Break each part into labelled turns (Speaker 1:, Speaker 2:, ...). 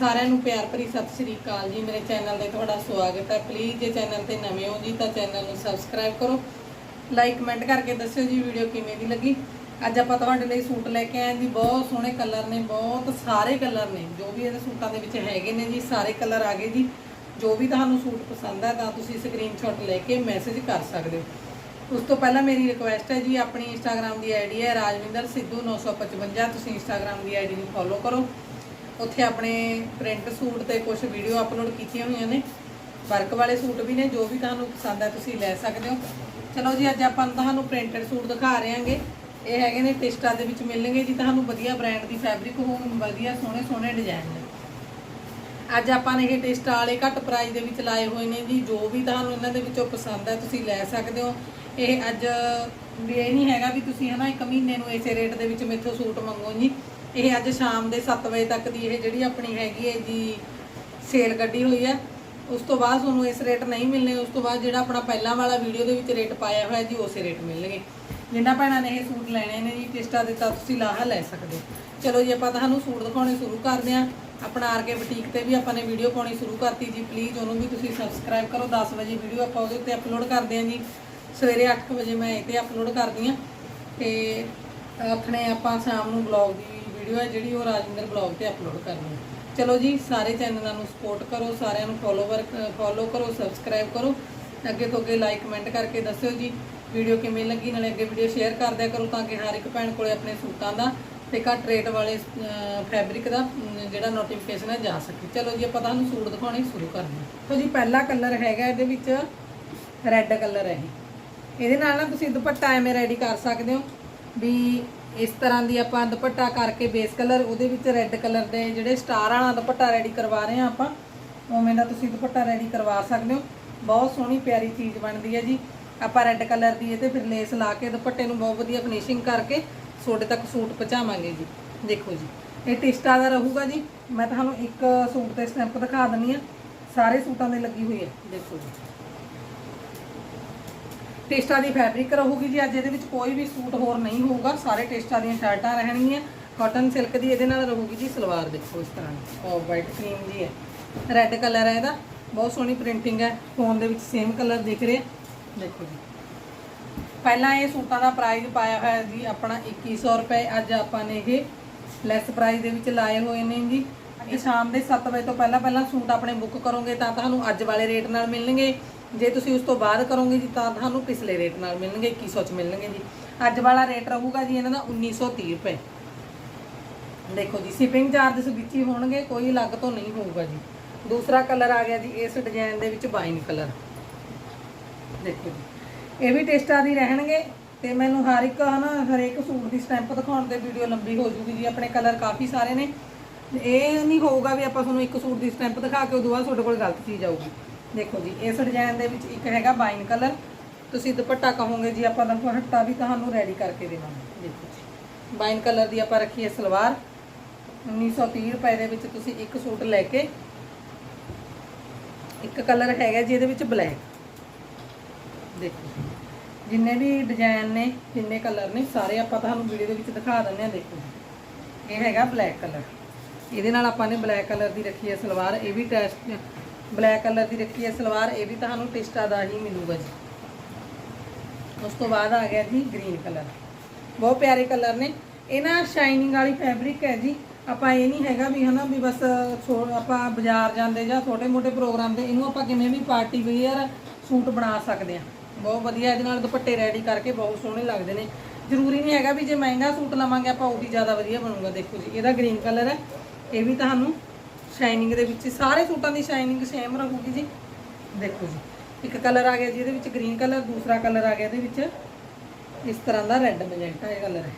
Speaker 1: ਸਾਰਿਆਂ ਨੂੰ ਪਿਆਰ ਭਰੀ ਸਤਿ ਸ੍ਰੀ ਅਕਾਲ ਜੀ। ਮੇਰੇ ਚੈਨਲ ਤੇ ਤੁਹਾਡਾ ਸਵਾਗਤ ਹੈ। ਪਲੀਜ਼ ਜੇ ਚੈਨਲ ਤੇ ਨਵੇਂ ਹੋ ਜੀ, ਤਾਂ ਚੈਨਲ ਨੂੰ ਸਬਸਕ੍ਰਾਈਬ ਕਰੋ। ਲਾਈਕ ਕਮੈਂਟ ਕਰਕੇ ਦੱਸਿਓ ਜੀ ਵੀਡੀਓ ਕਿਵੇਂ ਦੀ ਲੱਗੀ। ਅੱਜ ਆਪਾਂ ਤੁਹਾਡੇ ਲਈ ਸੂਟ ਲੈ ਕੇ ਆਏ ਹਾਂ ਜੀ। ਬਹੁਤ ਸੋਹਣੇ ਕਲਰ ਨੇ, ਬਹੁਤ ਸਾਰੇ ਕਲਰ ਨੇ। ਜੋ ਵੀ ਇਹਦੇ ਸੂਟਾਂ ਦੇ ਵਿੱਚ ਹੈਗੇ ਨੇ ਜੀ, ਸਾਰੇ ਕਲਰ ਆ ਗਏ ਜੀ। ਜੋ ਵੀ ਤੁਹਾਨੂੰ ਸੂਟ ਪਸੰਦ ਹੈ, ਤਾਂ ਤੁਸੀਂ ਸਕਰੀਨਸ਼ਾਟ ਲੈ ਕੇ ਮੈਸੇਜ ਕਰ ਸਕਦੇ ਹੋ। ਉਸ ਤੋਂ ਪਹਿਲਾਂ ਮੇਰੀ ਰਿਕੁਐਸਟ ਹੈ ਜੀ, ਆਪਣੀ ਇੰਸਟਾਗ੍ਰam ਦੀ ਆਈਡੀ ਹੈ ਰਾਜਵਿੰਦਰ ਸਿੱਧੂ 955 ਤੁਸੀਂ ਇੰਸਟਾਗ੍ਰam ਦੀ ਆਈਡੀ ਨੂੰ ਫੋਲੋ ਕਰੋ। ਉੱਥੇ ਆਪਣੇ ਪ੍ਰਿੰਟ ਸੂਟ ਤੇ ਕੁਝ ਵੀਡੀਓ ਅਪਲੋਡ ਕੀਤੀਆਂ ਹੋਈਆਂ ਨੇ। ਵਰਕ ਵਾਲੇ ਸੂਟ ਵੀ ਨੇ, ਜੋ ਵੀ ਤੁਹਾਨੂੰ ਪਸੰਦ ਹੈ ਤੁਸੀਂ ਲੈ ਸਕਦੇ ਹੋ। ਚਲੋ ਜੀ, ਅੱਜ ਆਪਾਂ ਤੁਹਾਨੂੰ ਪ੍ਰਿੰਟਡ ਸੂਟ ਦਿਖਾ ਰਹੇ ਹਾਂਗੇ ਇਹ ਹੈਗੇ ਨੇ ਟਿਸਟਾ ਦੇ ਵਿੱਚ ਮਿਲਣਗੇ ਜੀ, ਤੁਹਾਨੂੰ ਵਧੀਆ ਬ੍ਰਾਂਡ ਦੀ ਫੈਬਰਿਕ ਹੋਣ, ਵਧੀਆ ਸੋਹਣੇ ਸੋਹਣੇ ਡਿਜ਼ਾਈਨ ਨੇ। ਅੱਜ ਆਪਾਂ ਨੇ ਇਹ ਟਿਸਟਾ ਵਾਲੇ ਘੱਟ ਪ੍ਰਾਈਸ ਦੇ ਵਿੱਚ ਲਾਏ ਹੋਏ ਨੇ ਜੀ, ਜੋ ਵੀ ਤੁਹਾਨੂੰ ਇਹਨਾਂ ਦੇ ਵਿੱਚੋਂ ਪਸੰਦ ਹੈ ਤੁਸੀਂ ਲੈ ਸਕਦੇ ਹੋ। ਇਹ ਅੱਜ ਵੀ ਇਹ ਨਹੀਂ ਹੈਗਾ ਵੀ ਤੁਸੀਂ ਹਨਾ, ਇੱਕ ਮਹੀਨੇ ਨੂੰ ਇਸੇ ਰੇਟ ਦੇ ਵਿੱਚ ਮੇਥੋਂ ਸੂਟ ਮੰਗੋ ਜੀ। ਇਹ ਅੱਜ ਸ਼ਾਮ ਦੇ 7 ਵਜੇ ਤੱਕ ਦੀ ਇਹ ਜਿਹੜੀ ਆਪਣੀ ਹੈਗੀ ਹੈ ਜੀ ਸੇਲ ਕੱਢੀ ਹੋਈ ਹੈ। ਉਸ ਤੋਂ ਬਾਅਦ ਤੁਹਾਨੂੰ ਇਸ ਰੇਟ ਨਹੀਂ ਮਿਲਣੇ, ਉਸ ਤੋਂ ਬਾਅਦ ਜਿਹੜਾ ਆਪਣਾ ਪਹਿਲਾਂ ਵਾਲਾ ਵੀਡੀਓ ਦੇ ਵਿੱਚ ਰੇਟ ਪਾਇਆ ਹੋਇਆ ਜੀ, ਉਸੇ ਰੇਟ ਮਿਲਣਗੇ। ਜਿੰਨਾ ਭੈਣਾਂ ਨੇ ਇਹ ਸੂਟ ਲੈਣੇ ਨੇ ਜੀ ਟਿਸਟਾ ਦੇ ਤਾਂ ਤੁਸੀਂ ਲਾਹਾ ਲੈ ਸਕਦੇ ਹੋ। ਚਲੋ ਜੀ, ਆਪਾਂ ਤੁਹਾਨੂੰ ਸੂਟ ਦਿਖਾਉਣੇ ਸ਼ੁਰੂ ਕਰਦੇ ਹਾਂ। ਆਪਣਾ ਆਰ ਕੇ ਬੁਟੀਕ ਤੇ ਵੀ ਆਪਾਂ ਨੇ ਵੀਡੀਓ ਪਾਉਣੀ ਸ਼ੁਰੂ ਕਰਤੀ ਜੀ। ਪਲੀਜ਼ ਉਹਨੂੰ ਵੀ ਤੁਸੀਂ ਸਬਸਕ੍ਰਾਈਬ ਕਰੋ। 10 ਵਜੇ ਵੀਡੀਓ ਆਪਾਂ ਉਹਦੇ ਉੱਤੇ ਅਪਲੋਡ ਕਰਦੇ ਹਾਂ ਜੀ। ਸਵੇਰੇ 8 ਵਜੇ ਮੈਂ ਇਹ ਤੇ ਅਪਲੋਡ ਕਰਦੀ ਹਾਂ। ਤੇ ਆਪਣੇ ਆਪਾਂ ਸ਼ਾਮ ਨੂੰ ਬਲੌਗ ਦੀ ਵੀਡੀਓ ਹੈ ਜਿਹੜੀ ਉਹ ਰਾਜਿੰਦਰ ਬਲੌਗ ਤੇ ਅਪਲੋਡ ਕਰਨੀ ਹੈ। ਚਲੋ ਜੀ, ਸਾਰੇ ਚੈਨਲਾਂ ਨੂੰ ਸਪੋਰਟ ਕਰੋ, ਸਾਰਿਆਂ ਨੂੰ ਫੋਲੋਵਰ ਫੋਲੋ ਕਰੋ ਸਬਸਕ੍ਰਾਈਬ ਕਰੋ। ਅੱਗੇ ਤੋਂ ਅੱਗੇ ਲਾਈਕ ਕਮੈਂਟ ਕਰਕੇ ਦੱਸਿਓ ਜੀ ਵੀਡੀਓ ਕਿਵੇਂ ਲੱਗੀ, ਨਾਲੇ ਅੱਗੇ ਵੀਡੀਓ ਸ਼ੇਅਰ ਕਰ ਦਿਆ ਕਰੋ ਤਾਂ ਕਿ ਹਰ ਇੱਕ ਭੈਣ ਕੋਲੇ ਆਪਣੇ ਸੂਟਾਂ ਦਾ ਤੇ ਘੱਟ ਰੇਟ ਵਾਲੇ ਫੈਬਰਿਕ ਦਾ ਜਿਹੜਾ ਨੋਟੀਫਿਕੇਸ਼ਨ ਹੈ ਜਾ ਸਕੇ। ਚਲੋ ਜੀ, ਆਪਾਂ ਤੁਹਾਨੂੰ ਸੂਟ ਦਿਖਾਉਣੇ ਸ਼ੁਰੂ ਕਰਦੇ ਹਾਂ। ਤੋ ਜੀ, ਪਹਿਲਾ ਕਲਰ ਹੈਗਾ ਇਹਦੇ ਵਿੱਚ ਰੈੱਡ ਕਲਰ ਹੈ ਇਹਦੇ ਨਾਲ ਨਾ ਤੁਸੀਂ ਦੁਪੱਟਾ ਐਵੇਂ ਰੈਡੀ ਕਰ ਸਕਦੇ ਹੋ ਵੀ ਇਸ ਤਰ੍ਹਾਂ ਦੀ ਆਪਾਂ ਦੁਪੱਟਾ ਕਰਕੇ ਬੇਸ ਕਲਰ ਉਹਦੇ ਵਿੱਚ ਰੈੱਡ ਕਲਰ ਦੇ ਜਿਹੜੇ ਸਟਾਰ ਵਾਲਾ ਦੁਪੱਟਾ ਰੈਡੀ ਕਰਵਾ ਰਹੇ ਹਾਂ ਆਪਾਂ, ਉਵੇਂ ਦਾ ਤੁਸੀਂ ਦੁਪੱਟਾ ਰੈਡੀ ਕਰਵਾ ਸਕਦੇ ਹੋ। ਬਹੁਤ ਸੋਹਣੀ ਪਿਆਰੀ ਚੀਜ਼ ਬਣਦੀ ਹੈ ਜੀ। ਆਪਾਂ ਰੈੱਡ ਕਲਰ ਦੀ ਇਹ ਤੇ ਫਿਰ ਲੇਸ ਲਾ ਕੇ ਦੁਪੱਟੇ ਨੂੰ ਬਹੁਤ ਵਧੀਆ ਫਿਨਿਸ਼ਿੰਗ ਕਰਕੇ ਤੁਹਾਡੇ ਤੱਕ ਸੂਟ ਪਹੁੰਚਾਵਾਂਗੇ ਜੀ। ਦੇਖੋ ਜੀ, ਇਹ ਟਿਸਟਾ ਦਾ ਰਹੂਗਾ ਜੀ। ਮੈਂ ਤੁਹਾਨੂੰ ਇੱਕ ਸੂਟ ਤੇ ਸਟੈਂਪ ਦਿਖਾ ਦਿੰਨੀ ਆ ਸਾਰੇ ਸੂਟਾਂ ਦੇ ਲੱਗੀ ਹੋਈ ਹੈ। ਦੇਖੋ ਜੀ। ਟੇਸਟਾ ਦੀ ਫੈਬਰਿਕ ਰਹੂਗੀ ਜੀ। ਅੱਜ ਇਹਦੇ ਵਿੱਚ ਕੋਈ ਵੀ ਸੂਟ ਹੋਰ ਨਹੀਂ ਹੋਊਗਾ। ਸਾਰੇ ਟੇਸਟਾ ਦੀਆਂ ਸ਼ਰਟਾਂ ਰਹਿਣਗੀਆਂ। ਕਾਟਨ ਸਿਲਕ ਦੀ ਇਹਦੇ ਨਾਲ ਰਹੂਗੀ ਜੀ ਸਲਵਾਰ ਦੇਖੋ ਇਸ ਤਰ੍ਹਾਂ ਦੀ। ਆਫ ਵਾਈਟ ਕਰੀਮ ਜੀ ਹੈ। ਰੈੱਡ ਕਲਰ ਹੈ ਇਹਦਾ। ਬਹੁਤ ਸੋਹਣੀ ਪ੍ਰਿੰਟਿੰਗ ਹੈ। ਫੋਨ ਦੇ ਵਿੱਚ ਸੇਮ ਕਲਰ ਦਿਖ ਰਿਹਾ। ਦੇਖੋ ਜੀ। ਪਹਿਲਾਂ ਇਹ ਸੂਟਾਂ ਦਾ ਪ੍ਰਾਈਸ ਪਾਇਆ ਹੋਇਆ ਜੀ ਆਪਣਾ 2100 ਰੁਪਏ। ਅੱਜ ਆਪਾਂ ਨੇ ਇਹ ਲੈਸ ਪ੍ਰਾਈਸ ਦੇ ਵਿੱਚ ਲਾਏ ਹੋਏ ਨੇ ਜੀ। ਇਹ ਸ਼ਾਮ ਦੇ 7 ਵਜੇ ਤੋਂ ਪਹਿਲਾਂ ਪਹਿਲਾਂ ਸੂਟ ਆਪਣੇ ਬੁੱਕ ਕਰੋਗੇ ਤਾਂ ਤੁਹਾਨੂੰ ਅੱਜ ਵਾਲੇ ਰੇਟ ਨਾਲ ਮਿਲਣਗੇ। ਜੇ ਤੁਸੀਂ ਉਸ ਤੋਂ ਬਾਅਦ ਕਰੋਗੇ ਜੀ, ਤਾਂ ਤੁਹਾਨੂੰ ਪਿਛਲੇ ਰੇਟ ਨਾਲ ਮਿਲਣਗੇ 2100 ਚ ਮਿਲਣਗੇ ਜੀ। ਅੱਜ ਵਾਲਾ ਰੇਟ ਰਹੂਗਾ ਜੀ ਇਹਨਾਂ ਦਾ 1930 ਰੁਪਏ। ਦੇਖੋ ਜੀ ਸ਼ਿਪਿੰਗ ਚਾਰजेस ਵਿੱਚ ਹੀ ਹੋਣਗੇ, ਕੋਈ ਅਲੱਗ ਤੋਂ ਨਹੀਂ ਹੋਊਗਾ ਜੀ। ਦੂਸਰਾ ਕਲਰ ਆ ਗਿਆ ਜੀ, ਇਸ ਡਿਜ਼ਾਈਨ ਦੇ ਵਿੱਚ ਵਾਈਨ ਕਲਰ ਦੇਖੋ ਜੀ, ਇਹ ਵੀ ਟੇਸਟਾਂ ਦੀ ਰਹਿਣਗੇ ਤੇ ਮੈਨੂੰ ਹਰ ਇੱਕ, ਹਨਾ, ਹਰੇਕ ਸੂਟ ਦੀ ਸਟੈਂਪ ਦਿਖਾਉਣ ਤੇ ਵੀਡੀਓ ਲੰਬੀ ਹੋ ਜੂਗੀ ਜੀ, ਆਪਣੇ ਕਲਰ ਕਾਫੀ ਸਾਰੇ ਨੇ। ਇਹ ਨਹੀਂ ਹੋਊਗਾ ਵੀ ਆਪਾਂ ਤੁਹਾਨੂੰ ਇੱਕ ਸੂਟ ਦੀ ਸਟੈਂਪ ਦਿਖਾ ਕੇ ਉਦੋਂ ਬਾਅਦ ਤੁਹਾਡੇ ਕੋਲ ਗਲਤ ਚੀਜ਼ ਆਊਗੀ। ਦੇਖੋ ਜੀ, ਇਸ ਡਿਜ਼ਾਈਨ ਦੇ ਵਿੱਚ ਇੱਕ ਹੈਗਾ ਵਾਈਨ ਕਲਰ ਤੁਸੀਂ ਦੁਪੱਟਾ ਕਹੋਗੇ ਜੀ, ਆਪਾਂ ਦੁਪੱਟਾ ਵੀ ਤੁਹਾਨੂੰ ਰੈਡੀ ਕਰਕੇ ਦੇਵਾਂਗੇ। ਦੇਖੋ ਜੀ ਵਾਈਨ ਕਲਰ ਦੀ ਆਪਾਂ ਰੱਖੀ ਹੈ ਸਲਵਾਰ। 1930 ਰੁਪਏ ਦੇ ਵਿੱਚ ਤੁਸੀਂ ਇੱਕ ਸੂਟ ਲੈ ਕੇ, ਇੱਕ ਕਲਰ ਹੈਗਾ ਜੀ, ਇਹਦੇ ਵਿੱਚ ਬਲੈਕ ਦੇਖੋ ਜਿੰਨੇ ਵੀ ਡਿਜ਼ਾਈਨ ਨੇ, ਜਿੰਨੇ ਕਲਰ ਨੇ, ਸਾਰੇ ਆਪਾਂ ਤੁਹਾਨੂੰ ਵੀਡੀਓ ਦੇ ਵਿੱਚ ਦਿਖਾ ਦਿੰਦੇ ਆ ਦੇਖੋ ਇਹ ਹੈਗਾ ਬਲੈਕ ਕਲਰ ਇਹਦੇ ਨਾਲ ਆਪਾਂ ਨੇ ਬਲੈਕ ਕਲਰ ਦੀ ਰੱਖੀ ਹੈ ਸਲਵਾਰ, ਇਹ ਵੀ ਟੈਸਟ ਬਲੈਕ ਕਲਰ ਦੀ ਰੱਖੀ ਹੈ, ਸਲਵਾਰ ਇਹ ਵੀ ਤੁਹਾਨੂੰ ਟਿਸਟਾ ਦਾ ਹੀ ਮਿਲੂਗਾ ਜੀ। ਉਸ ਤੋਂ ਬਾਅਦ ਆ ਗਿਆ ਜੀ ਗ੍ਰੀਨ ਕਲਰ। ਬਹੁਤ ਪਿਆਰੇ ਕਲਰ ਨੇ। ਇਹ ਨਾ ਸ਼ਾਈਨਿੰਗ ਵਾਲੀ ਫੈਬਰਿਕ ਹੈ ਜੀ। ਆਪਾਂ ਇਹ ਨਹੀਂ ਹੈਗਾ ਵੀ ਹਨਾ ਵੀ ਬਸ ਛੋ- ਆਪਾਂ ਬਾਜ਼ਾਰ ਜਾਂਦੇ ਜਾਂ ਛੋਟੇ ਮੋਟੇ ਪ੍ਰੋਗਰਾਮ ਤੇ ਇਹਨੂੰ ਆਪਾਂ ਕਿਵੇਂ ਵੀ ਪਾਰਟੀ ਵੇਅਰ ਸੂਟ ਬਣਾ ਸਕਦੇ ਆ ਬਹੁਤ ਵਧੀਆ ਇਹਦੇ ਨਾਲ ਦੁਪੱਟੇ ਰੈਡੀ ਕਰਕੇ ਬਹੁਤ ਸੋਹਣੇ ਲੱਗਦੇ ਨੇ। ਜ਼ਰੂਰੀ ਨਹੀਂ ਹੈਗਾ ਵੀ ਜੇ ਮਹਿੰਗਾ ਸੂਟ ਲਵਾਂਗੇ ਆਪਾਂ ਉਹ ਵੀ ਜ਼ਿਆਦਾ ਵਧੀਆ ਬਣੂਗਾ, ਦੇਖੋ ਜੀ। ਇਹਦਾ ਗ੍ਰੀਨ ਕਲਰ ਹੈ। ਇਹ ਵੀ ਤੁਹਾਨੂੰ ਸ਼ਾਈਨਿੰਗ ਦੇ ਵਿੱਚ ਸਾਰੇ ਸੂਟਾਂ ਦੀ ਸ਼ਾਈਨਿੰਗ ਸੇਮ ਰਹੂਗੀ ਜੀ। ਦੇਖੋ ਜੀ, ਇੱਕ ਕਲਰ ਆ ਗਿਆ ਜੀ, ਇਹਦੇ ਵਿੱਚ ਗ੍ਰੀਨ ਕਲਰ ਦੂਸਰਾ ਕਲਰ ਆ ਗਿਆ ਇਹਦੇ ਵਿੱਚ ਇਸ ਤਰ੍ਹਾਂ ਦਾ ਰੈੱਡ ਮੈਜੈਂਟਾ ਇਹ ਕਲਰ ਹੈ।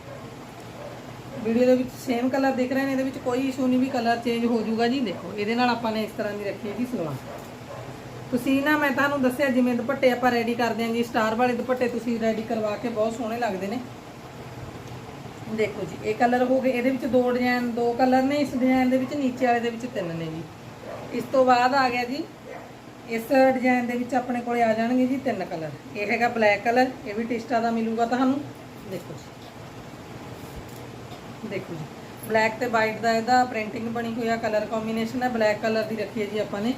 Speaker 1: ਵੀਡੀਓ ਦੇ ਵਿੱਚ ਸੇਮ ਕਲਰ ਦਿਖ ਰਹੇ ਨੇ, ਇਹਦੇ ਵਿੱਚ ਕੋਈ ਇਸ਼ੂ ਨਹੀਂ ਵੀ ਕਲਰ ਚੇਂਜ ਹੋ ਜਾਊਗਾ ਜੀ। ਦੇਖੋ, ਇਹਦੇ ਨਾਲ ਆਪਾਂ ਨੇ ਇਸ ਤਰ੍ਹਾਂ ਦੀ ਰੱਖੀ ਹੈ ਜੀ ਸਲਵਾਰ। ਤੁਸੀਂ ਨਾ, ਮੈਂ ਤੁਹਾਨੂੰ ਦੱਸਿਆ ਜਿਵੇਂ ਦੁਪੱਟੇ ਆਪਾਂ ਰੈਡੀ ਕਰਦੇ ਹਾਂ ਜੀ ਸਟਾਰ ਵਾਲੇ ਦੁਪੱਟੇ ਤੁਸੀਂ ਰੈਡੀ ਕਰਵਾ ਕੇ ਬਹੁਤ ਸੋਹਣੇ ਲੱਗਦੇ ਨੇ। ਦੇਖੋ ਜੀ, ਇਹ ਕਲਰ ਹੋ ਗਏ, ਇਹਦੇ ਵਿੱਚ ਦੋ ਡਿਜ਼ਾਈਨ ਦੋ ਕਲਰ ਨੇ, ਇਸ ਡਿਜ਼ਾਈਨ ਦੇ ਵਿੱਚ ਨੀਚੇ ਵਾਲੇ ਦੇ ਵਿੱਚ ਤਿੰਨ ਨੇ ਜੀ। ਇਸ ਤੋਂ ਬਾਅਦ ਆ ਗਿਆ ਜੀ, ਇਸ ਡਿਜ਼ਾਈਨ ਦੇ ਵਿੱਚ ਆਪਣੇ ਕੋਲੇ ਆ ਜਾਣਗੇ ਜੀ ਤਿੰਨ ਕਲਰ ਇਹ ਹੈਗਾ ਬਲੈਕ ਕਲਰ ਇਹ ਵੀ ਟਿਸਟਾ ਦਾ ਮਿਲੂਗਾ ਤੁਹਾਨੂੰ। ਦੇਖੋ ਜੀ। ਦੇਖੋ ਜੀ ਬਲੈਕ ਤੇ ਵਾਈਟ ਦਾ ਇਹਦਾ ਪ੍ਰਿੰਟਿੰਗ ਬਣੀ ਹੋਈ ਆ ਕਲਰ ਕੰਬੀਨੇਸ਼ਨ ਹੈ ਬਲੈਕ ਕਲਰ ਦੀ ਰੱਖੀ ਹੈ ਜੀ ਆਪਾਂ ਨੇ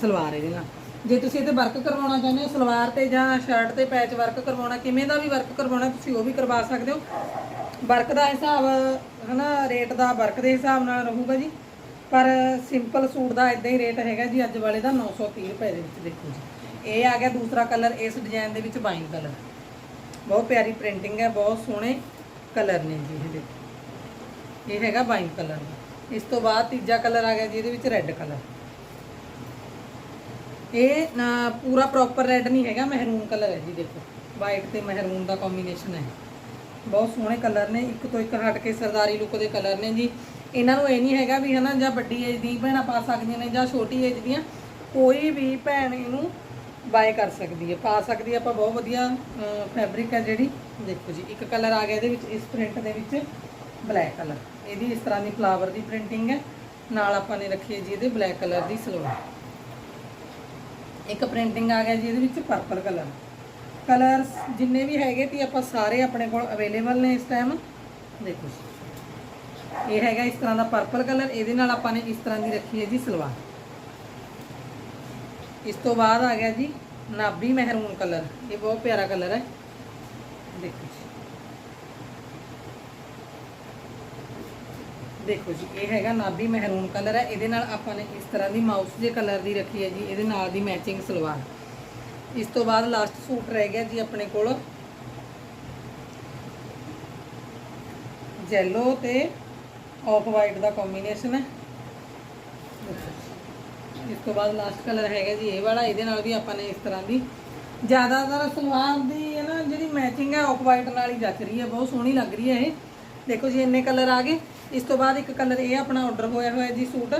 Speaker 1: ਸਲਵਾਰ ਇਹਦੇ ਨਾਲ। ਜੇ ਤੁਸੀਂ ਇਹਦੇ ਵਰਕ ਕਰਵਾਉਣਾ ਚਾਹੁੰਦੇ ਹੋ, ਸਲਵਾਰ ਤੇ ਜਾਂ ਸ਼ਰਟ ਤੇ ਪੈਚ ਵਰਕ ਕਰਵਾਉਣਾ, ਕਿਵੇਂ ਦਾ ਵੀ ਵਰਕ ਕਰਵਾਉਣਾ, ਤੁਸੀਂ ਉਹ ਵੀ ਕਰਵਾ ਸਕਦੇ ਹੋ। ਵਰਕ ਦਾ ਹਿਸਾਬ, ਹਨਾ, ਰੇਟ ਦਾ ਵਰਕ ਦੇ ਹਿਸਾਬ ਨਾਲ ਰਹੂਗਾ ਜੀ। ਪਰ ਸਿੰਪਲ ਸੂਟ ਦਾ ਇਦਾਂ ਹੀ ਰੇਟ ਹੈਗਾ ਜੀ, ਅੱਜ ਵਾਲੇ ਦਾ 930 ਰੁਪਏ ਦੇ ਵਿੱਚ ਦੇਖੋ ਜੀ। ਇਹ ਆ ਗਿਆ ਦੂਸਰਾ ਕਲਰ, ਇਸ ਡਿਜ਼ਾਈਨ ਦੇ ਵਿੱਚ ਵਾਈਨ ਕਲਰ। ਬਹੁਤ ਪਿਆਰੀ ਪ੍ਰਿੰਟਿੰਗ ਹੈ, ਬਹੁਤ ਸੋਹਣੇ ਕਲਰ ਨੇ ਜੀ ਇਹ ਦੇਖੋ। ਇਹ ਹੈਗਾ ਵਾਈਨ ਕਲਰ। ਇਸ ਤੋਂ ਬਾਅਦ ਤੀਜਾ ਕਲਰ ਆ ਗਿਆ ਜੀ, ਇਹਦੇ ਵਿੱਚ ਰੈੱਡ ਕਲਰ। ਇਹ ਪੂਰਾ ਪ੍ਰੋਪਰ ਰੈੱਡ ਨਹੀਂ ਹੈਗਾ, ਮਹਿਰੂਨ ਕਲਰ ਹੈ ਜੀ, ਦੇਖੋ। ਵਾਈਟ ਤੇ ਮਹਿਰੂਨ ਦਾ ਕੰਬੀਨੇਸ਼ਨ ਹੈ। ਬਹੁਤ ਸੋਹਣੇ ਕਲਰ ਨੇ, ਇੱਕ ਤੋਂ ਇੱਕ ਹਟ ਕੇ ਸਰਦਾਰੀ ਲੁੱਕ ਦੇ ਕਲਰ ਨੇ ਜੀ। ਇਹਨਾਂ ਨੂੰ ਇਹ ਨਹੀਂ ਹੈਗਾ ਵੀ ਹਨਾ ਜਾਂ ਵੱਡੀ ਏਜ ਦੀ ਭੈਣਾਂ ਪਾ ਸਕਦੀਆਂ ਨੇ ਜਾਂ ਛੋਟੀ ਏਜ ਦੀਆਂ, ਕੋਈ ਵੀ ਭੈਣ ਇਹਨੂੰ ਬਾਏ ਕਰ ਸਕਦੀ ਹੈ, ਪਾ ਸਕਦੀ ਹੈ। ਆਪਾਂ ਬਹੁਤ ਵਧੀਆ ਫੈਬਰਿਕ ਹੈ ਜਿਹੜੀ। ਦੇਖੋ ਜੀ, ਇੱਕ ਕਲਰ ਆ ਗਿਆ ਇਹਦੇ ਵਿੱਚ, ਇਸ ਪ੍ਰਿੰਟ ਦੇ ਵਿੱਚ ਬਲੈਕ ਕਲਰ। ਇਹਦੀ ਇਸ ਤਰ੍ਹਾਂ ਦੀ ਫਲਾਵਰ ਦੀ ਪ੍ਰਿੰਟਿੰਗ ਹੈ। ਨਾਲ ਆਪਾਂ ਨੇ ਰੱਖੀ ਹੈ ਜੀ ਇਹਦੇ ਬਲੈਕ ਕਲਰ ਦੀ ਸਲਵਾਰ। ਇੱਕ ਪ੍ਰਿੰਟਿੰਗ ਆ ਗਿਆ ਜੀ ਇਹਦੇ ਵਿੱਚ ਪਰਪਲ ਕਲਰ। ਕਲਰਸ ਜਿੰਨੇ ਵੀ ਹੈਗੇ ਤੇ ਆਪਾਂ ਸਾਰੇ ਆਪਣੇ ਕੋਲ ਅਵੇਲੇਬਲ ਨੇ ਇਸ ਟਾਈਮ ਦੇਖੋ ਜੀ। ਇਹ ਹੈਗਾ ਇਸ ਤਰ੍ਹਾਂ ਦਾ ਪਰਪਲ ਕਲਰ ਇਹਦੇ ਨਾਲ ਆਪਾਂ ਨੇ ਇਸ ਤਰ੍ਹਾਂ ਦੀ ਰੱਖੀ ਹੈ ਜੀ ਸਲਵਾਰ। ਇਸ ਤੋਂ ਬਾਅਦ ਆ ਗਿਆ ਜੀ ਨਾਬੀ ਮਹਿਰੂਨ ਕਲਰ ਇਹ ਬਹੁਤ ਪਿਆਰਾ ਕਲਰ ਹੈ। ਦੇਖੋ ਜੀ। ਦੇਖੋ ਜੀ, ਇਹ ਹੈਗਾ ਨਾਬੀ ਮਹਿਰੂਨ ਕਲਰ ਹੈ। ਇਹਦੇ ਨਾਲ ਆਪਾਂ ਨੇ ਇਸ ਤਰ੍ਹਾਂ ਦੀ ਮਾਊਸ ਜੇ ਕਲਰ ਦੀ ਰੱਖੀ ਹੈ ਜੀ, ਇਹਦੇ ਨਾਲ ਦੀ ਮੈਚਿੰਗ ਸਲਵਾਰ। ਇਸ ਤੋਂ ਬਾਅਦ ਲਾਸਟ ਸੂਟ ਰਹਿ ਗਿਆ ਜੀ ਆਪਣੇ ਕੋਲ। ਜੈਲੋ ਤੇ ਆਫ ਵਾਈਟ ਦਾ ਕੰਬੀਨੇਸ਼ਨ ਹੈ। ਇਸ ਤੋਂ ਬਾਅਦ ਲਾਸਟ ਕਲਰ ਹੈਗਾ ਜੀ ਇਹ ਵਾਲਾ, ਇਹਦੇ ਨਾਲ ਵੀ ਆਪਾਂ ਨੇ ਇਸ ਤਰ੍ਹਾਂ ਦੀ ਜ਼ਿਆਦਾਤਰ ਸਲਵਾਰ ਦੀ ਹੈ ਨਾ ਜਿਹੜੀ ਮੈਚਿੰਗ ਹੈ ਆਫ ਵਾਈਟ ਨਾਲ ਹੀ ਜੱਚ ਰਹੀ ਹੈ, ਬਹੁਤ ਸੋਹਣੀ ਲੱਗ ਰਹੀ ਹੈ ਇਹ। ਦੇਖੋ ਜੀ, ਇੰਨੇ ਕਲਰ ਆ ਗਏ। ਇਸ ਤੋਂ ਬਾਅਦ ਇੱਕ ਕਲਰ ਇਹ ਆਪਣਾ ਆਰਡਰ ਹੋਇਆ ਹੋਇਆ ਜੀ ਸੂਟ।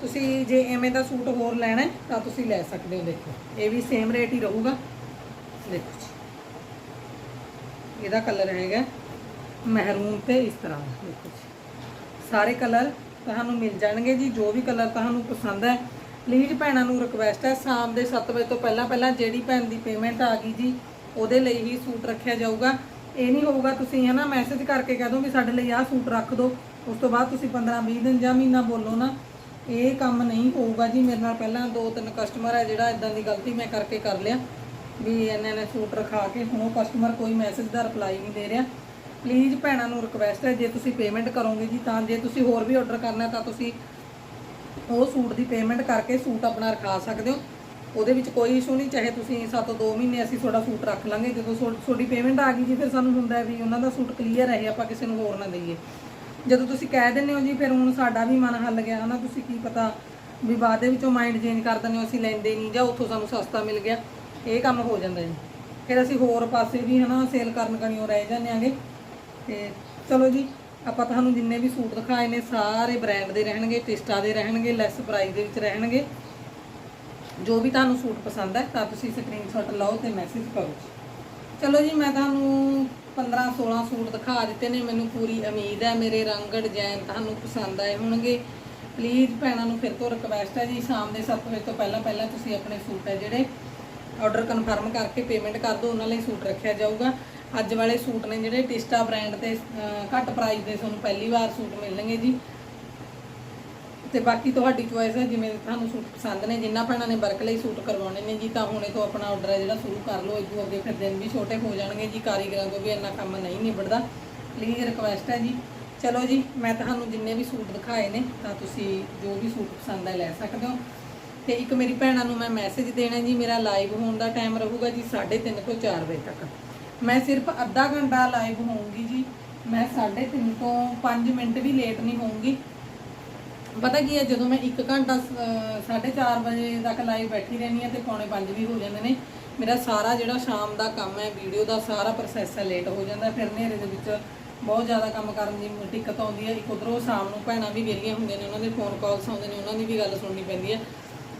Speaker 1: ਤੁਸੀਂ ਜੇ ਐਵੇਂ ਦਾ ਸੂਟ ਹੋਰ ਲੈਣਾ ਤਾਂ ਤੁਸੀਂ ਲੈ ਸਕਦੇ ਹੋ, ਦੇਖੋ। ਇਹ ਵੀ ਸੇਮ ਰੇਟ ਹੀ ਰਹੂਗਾ। ਦੇਖੋ ਜੀ। ਇਹਦਾ ਕਲਰ ਹੈਗਾ ਮਹਿਰੂਨ ਤੇ ਇਸ ਤਰ੍ਹਾਂ ਦਾ ਦੇਖੋ ਜੀ। ਸਾਰੇ ਕਲਰ ਤੁਹਾਨੂੰ ਮਿਲ ਜਾਣਗੇ ਜੀ। ਜੋ ਵੀ ਕਲਰ ਤੁਹਾਨੂੰ ਪਸੰਦ ਹੈ ਪਲੀਜ਼ ਭੈਣਾਂ ਨੂੰ ਰਿਕਵੈਸਟ ਹੈ, ਸ਼ਾਮ ਦੇ 7 ਵਜੇ ਤੋਂ ਪਹਿਲਾਂ ਪਹਿਲਾਂ ਜਿਹੜੀ ਭੈਣ ਦੀ ਪੇਮੈਂਟ ਆ ਗਈ ਜੀ, ਉਹਦੇ ਲਈ ਹੀ ਸੂਟ ਰੱਖਿਆ ਜਾਊਗਾ। ਇਹ ਨਹੀਂ ਹੋਊਗਾ ਤੁਸੀਂ ਹੈ ਨਾ ਮੈਸੇਜ ਕਰਕੇ ਕਹਿ ਦਿਓ ਵੀ ਸਾਡੇ ਲਈ ਆਹ ਸੂਟ ਰੱਖ ਦਿਓ, ਉਸ ਤੋਂ ਬਾਅਦ ਤੁਸੀਂ 15 20 ਦਿਨ ਜਾਂ ਮਹੀਨਾ ਬੋਲੋ ਨਾ ਇਹ ਕੰਮ ਨਹੀਂ ਹੋਊਗਾ ਜੀ, ਮੇਰੇ ਨਾਲ ਪਹਿਲਾਂ ਦੋ ਤਿੰਨ ਕਸਟਮਰ ਹੈ ਜਿਹੜਾ ਇਦਾਂ ਦੀ ਗਲਤੀ ਮੈਂ ਕਰਕੇ ਕਰ ਲਿਆ। ਵੀ ਇਹਨਾਂ ਨੇ ਸੂਟ ਰਖਾ ਕੇ ਹੁਣ ਉਹ ਕਸਟਮਰ ਕੋਈ ਮੈਸੇਜ ਦਾ ਰਿਪਲਾਈ ਨਹੀਂ ਦੇ ਰਿਹਾ। ਪਲੀਜ਼ ਭੈਣਾਂ ਨੂੰ ਰਿਕਵੈਸਟ ਹੈ, ਜੇ ਤੁਸੀਂ ਪੇਮੈਂਟ ਕਰੋਗੇ ਜੀ, ਤਾਂ ਜੇ ਤੁਸੀਂ ਹੋਰ ਵੀ ਆਰਡਰ ਕਰਨਾ ਤਾਂ ਤੁਸੀਂ ਉਹ ਸੂਟ ਦੀ ਪੇਮੈਂਟ ਕਰਕੇ ਸੂਟ ਆਪਣਾ ਰਖਾ ਸਕਦੇ ਹੋ। ਉਹਦੇ ਵਿੱਚ ਕੋਈ ਇਸ਼ੂ ਨਹੀਂ, ਚਾਹੇ ਤੁਸੀਂ ਸਾਤੋਂ 2 ਮਹੀਨੇ ਅਸੀਂ ਤੁਹਾਡਾ ਸੂਟ ਰੱਖ ਲਾਂਗੇ। ਜਦੋਂ ਤੁਹਾਡੀ- ਤੁਹਾਡੀ ਪੇਮੈਂਟ ਆ ਗਈ ਜੀ, ਫਿਰ ਸਾਨੂੰ ਹੁੰਦਾ ਵੀ ਉਹਨਾਂ ਦਾ ਸੂਟ ਕਲੀਅਰ ਹੈ ਆਪਾਂ ਕਿਸੇ ਨੂੰ ਹੋਰ ਨਾ ਦਈਏ। ਜਦੋਂ ਤੁਸੀਂ ਕਹਿ ਦਿੰਦੇ ਹੋ ਜੀ, ਫਿਰ ਹੁਣ ਸਾਡਾ ਵੀ ਮਨ ਹੱਲ ਗਿਆ, ਹਨਾ? ਤੁਸੀਂ ਕੀ ਪਤਾ ਵੀ ਬਾਅਦ ਦੇ ਵਿੱਚੋਂ ਮਾਈਂਡ ਚੇਂਜ ਕਰ ਦਿੰਦੇ ਹੋ, ਅਸੀਂ ਲੈਂਦੇ ਨਹੀਂ ਜਾਂ ਉੱਥੋਂ ਸਾਨੂੰ ਸਸਤਾ ਮਿਲ ਗਿਆ। ਇਹ ਕੰਮ ਹੋ ਜਾਂਦਾ ਜੀ। ਫਿਰ ਅਸੀਂ ਹੋਰ ਪਾਸੇ ਵੀ, ਹਨਾ ਸੇਲ ਕਰਨ ਕਣੀਓ ਰਹਿ ਜਾਂਦੇ ਆਂਗੇ। ਤੇ ਚਲੋ ਜੀ, ਆਪਾਂ ਤੁਹਾਨੂੰ ਜਿੰਨੇ ਵੀ ਸੂਟ ਦਿਖਾਏ ਨੇ, ਸਾਰੇ ਬ੍ਰਾਂਡ ਦੇ ਰਹਿਣਗੇ, ਟਿਸਟਾ ਦੇ ਰਹਿਣਗੇ ਲੈਸ ਪ੍ਰਾਈਸ ਦੇ ਵਿੱਚ ਰਹਿਣਗੇ। ਜੋ ਵੀ ਤੁਹਾਨੂੰ ਸੂਟ ਪਸੰਦ ਹੈ, ਤਾਂ ਤੁਸੀਂ ਸਕਰੀਨਸ਼ਾਟ ਲਓ ਤੇ ਮੈਸੇਜ ਕਰੋ। ਜੀ। ਚਲੋ ਜੀ, ਮੈਂ ਤੁਹਾਨੂੰ 15 16 ਸੂਟ ਦਿਖਾ ਦਿੱਤੇ ਨੇ, ਮੈਨੂੰ ਪੂਰੀ ਉਮੀਦ ਹੈ, ਮੇਰੇ ਰੰਗ ਡਿਜ਼ਾਈਨ ਤੁਹਾਨੂੰ ਪਸੰਦ ਆਏ ਹੋਣਗੇ। ਪਲੀਜ਼ ਭੈਣਾਂ ਨੂੰ ਫਿਰ ਤੋਂ ਰਿਕਵੈਸਟ ਹੈ ਜੀ, ਸ਼ਾਮ ਦੇ 7 ਵਜੇ ਤੋਂ ਪਹਿਲਾਂ ਪਹਿਲਾਂ ਤੁਸੀਂ ਆਪਣੇ ਸੂਟ ਹੈ ਜਿਹੜੇ ਆਰਡਰ ਕਨਫਰਮ ਕਰਕੇ ਪੇਮੈਂਟ ਕਰ ਦਿਓ, ਉਹਨਾਂ ਲਈ ਸੂਟ ਰੱਖਿਆ ਜਾਊਗਾ। ਅੱਜ ਵਾਲੇ ਸੂਟ ਨੇ ਜਿਹੜੇ ਟਿਸਟਾ ਬ੍ਰਾਂਡ ਤੇ ਘੱਟ ਪ੍ਰਾਈਸ ਦੇ, ਤੁਹਾਨੂੰ ਪਹਿਲੀ ਵਾਰ ਸੂਟ ਮਿਲਣਗੇ ਜੀ। ਤੇ ਬਾਕੀ ਤੁਹਾਡੀ ਚੋਇਸ ਹੈ, ਜਿਵੇਂ ਤੁਹਾਨੂੰ ਸੂਟ ਪਸੰਦ ਨੇ, ਜਿੰਨਾ ਭੈਣਾਂ ਨੇ ਵਰਕ ਲਈ ਸੂਟ ਕਰਵਾਉਣੇ ਨੇ ਜੀ, ਤਾਂ ਹੁਣੇ ਤੋਂ ਆਪਣਾ ਆਰਡਰ ਹੈ ਜਿਹੜਾ ਸ਼ੁਰੂ ਕਰ ਲਓ, ਇਦੋਂ ਅੱਗੇ ਫਿਰ ਦਿਨ ਵੀ ਛੋਟੇ ਹੋ ਜਾਣਗੇ ਜੀ, ਕਾਰੀਗਰਾਂ ਤੋਂ ਵੀ ਇੰਨਾ ਕੰਮ ਨਹੀਂ ਨਿਬੜਦਾ। ਪਲੀਜ਼ ਰਿਕੁਐਸਟ ਹੈ ਜੀ। ਚਲੋ ਜੀ, ਮੈਂ ਤੁਹਾਨੂੰ ਜਿੰਨੇ ਵੀ ਸੂਟ ਦਿਖਾਏ ਨੇ, ਤਾਂ ਤੁਸੀਂ ਜੋ ਵੀ ਸੂਟ ਪਸੰਦ ਹੈ ਲੈ ਸਕਦੇ ਹੋ। ਤੇ ਇੱਕ ਮੇਰੀ ਭੈਣਾਂ ਨੂੰ ਮੈਂ ਮੈਸੇਜ ਦੇਣਾ ਜੀ, ਮੇਰਾ ਲਾਈਵ ਹੋਣ ਦਾ ਟਾਈਮ ਰਹੂਗਾ ਜੀ 3:30 ਤੋਂ 4 ਵਜੇ ਤੱਕ। ਮੈਂ ਸਿਰਫ ਅੱਧਾ ਘੰਟਾ ਲਾਈਵ ਹੋਊਂਗੀ ਜੀ। ਮੈਂ 3:30 ਤੋਂ 5 ਮਿੰਟ ਵੀ ਲੇਟ ਨਹੀਂ ਹੋਊਂਗੀ। ਪਤਾ ਕੀ ਹੈ, ਜਦੋਂ ਮੈਂ 1 ਘੰਟਾ 4:30 ਵਜੇ ਤੱਕ ਲਾਈਵ ਬੈਠੀ ਰਹਿੰਦੀ ਹਾਂ ਤੇ ਪੌਣੇ 5 ਵੀ ਹੋ ਜਾਂਦੇ ਨੇ, ਮੇਰਾ ਸਾਰਾ ਜਿਹੜਾ ਸ਼ਾਮ ਦਾ ਕੰਮ ਹੈ ਵੀਡੀਓ ਦਾ ਸਾਰਾ ਪ੍ਰੋਸੈਸ ਹੈ ਲੇਟ ਹੋ ਜਾਂਦਾ ਫਿਰ ਹਨੇਰੇ ਦੇ ਵਿੱਚ ਬਹੁਤ ਜ਼ਿਆਦਾ ਕੰਮ ਕਰਨ ਦੀ ਦਿੱਕਤ ਆਉਂਦੀ ਹੈ, ਇੱਕ ਉਧਰੋਂ ਸ਼ਾਮ ਨੂੰ ਭੈਣਾਂ ਵੀ ਵਿਹਲੀਆਂ ਹੁੰਦੀਆਂ ਨੇ, ਉਹਨਾਂ ਦੇ ਫੋਨ ਕਾਲਸ ਆਉਂਦੇ ਨੇ, ਉਹਨਾਂ ਦੀ ਵੀ ਗੱਲ ਸੁਣਨੀ ਪੈਂਦੀ ਹੈ।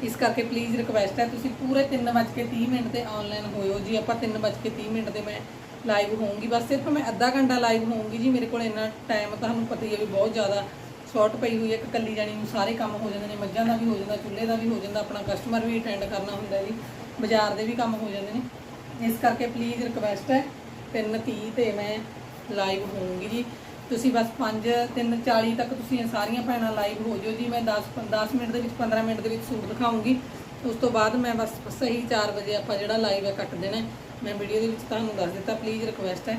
Speaker 1: ਇਸ ਕਰਕੇ ਪਲੀਜ਼ ਰਿਕਵੈਸਟ ਹੈ, ਤੁਸੀਂ ਪੂਰੇ 3:30 ਮਿੰਟ ਤੇ ਆਨਲਾਈਨ ਹੋਇਓ ਜੀ, ਆਪਾਂ 3:30 ਮਿੰਟ ਤੇ ਮੈਂ ਲਾਈਵ ਹੋਊਂਗੀ, ਬਸ ਸਿਰਫ ਮੈਂ ਅੱਧਾ ਘੰਟਾ ਲਾਈਵ ਹੋਊਂਗੀ ਜੀ, ਮੇਰੇ ਕੋਲ ਇੰਨਾ ਟਾਈਮ ਤੁਹਾਨੂੰ ਪਤਾ ਹੀ ਹੈ ਵੀ ਬਹੁਤ ਜ਼ਿਆਦਾ ਸ਼ਾਰਟ ਪਈ ਹੋਈ ਹੈ, ਇੱਕ ਕੱਲੀ ਜਾਣੀ ਨੂੰ ਸਾਰੇ ਕੰਮ ਹੋ ਜਾਂਦੇ ਨੇ, ਮੱਝਾਂ ਦਾ ਵੀ ਹੋ ਜਾਂਦਾ, ਚੁੱਲ੍ਹੇ ਦਾ ਵੀ ਹੋ ਜਾਂਦਾ, ਆਪਣਾ ਕਸਟਮਰ ਵੀ ਅਟੈਂਡ ਕਰਨਾ ਹੁੰਦਾ ਜੀ, ਬਾਜ਼ਾਰ ਦੇ ਵੀ ਕੰਮ ਹੋ ਜਾਂਦੇ ਨੇ। ਇਸ ਕਰਕੇ ਪਲੀਜ਼ ਰਿਕੁਐਸਟ ਹੈ 3:30 ਤੇ ਮੈਂ ਲਾਈਵ ਹੋਊਂਗੀ ਜੀ। ਤੁਸੀਂ ਬਸ 5 3:40 ਤੱਕ ਤੁਸੀਂ ਸਾਰੀਆਂ ਭੈਣਾਂ ਲਾਈਵ ਹੋ ਜਿਓ ਜੀ। ਮੈਂ 10 10 ਮਿੰਟ ਦੇ ਵਿੱਚ 15 ਮਿੰਟ ਦੇ ਵਿੱਚ ਸੂਟ ਦਿਖਾਉਂਗੀ ਉਸ ਤੋਂ ਬਾਅਦ ਮੈਂ ਬਸ ਸਹੀ 4 ਵਜੇ ਆਪਾਂ ਜਿਹੜਾ ਲਾਈਵ ਹੈ ਕੱਟ ਦੇਣਾ ਮੈਂ ਵੀਡੀਓ ਦੇ ਵਿੱਚ ਤੁਹਾਨੂੰ ਦੱਸ ਦਿੱਤਾ ਪਲੀਜ਼ ਰਿਕੁਐਸਟ ਹੈ।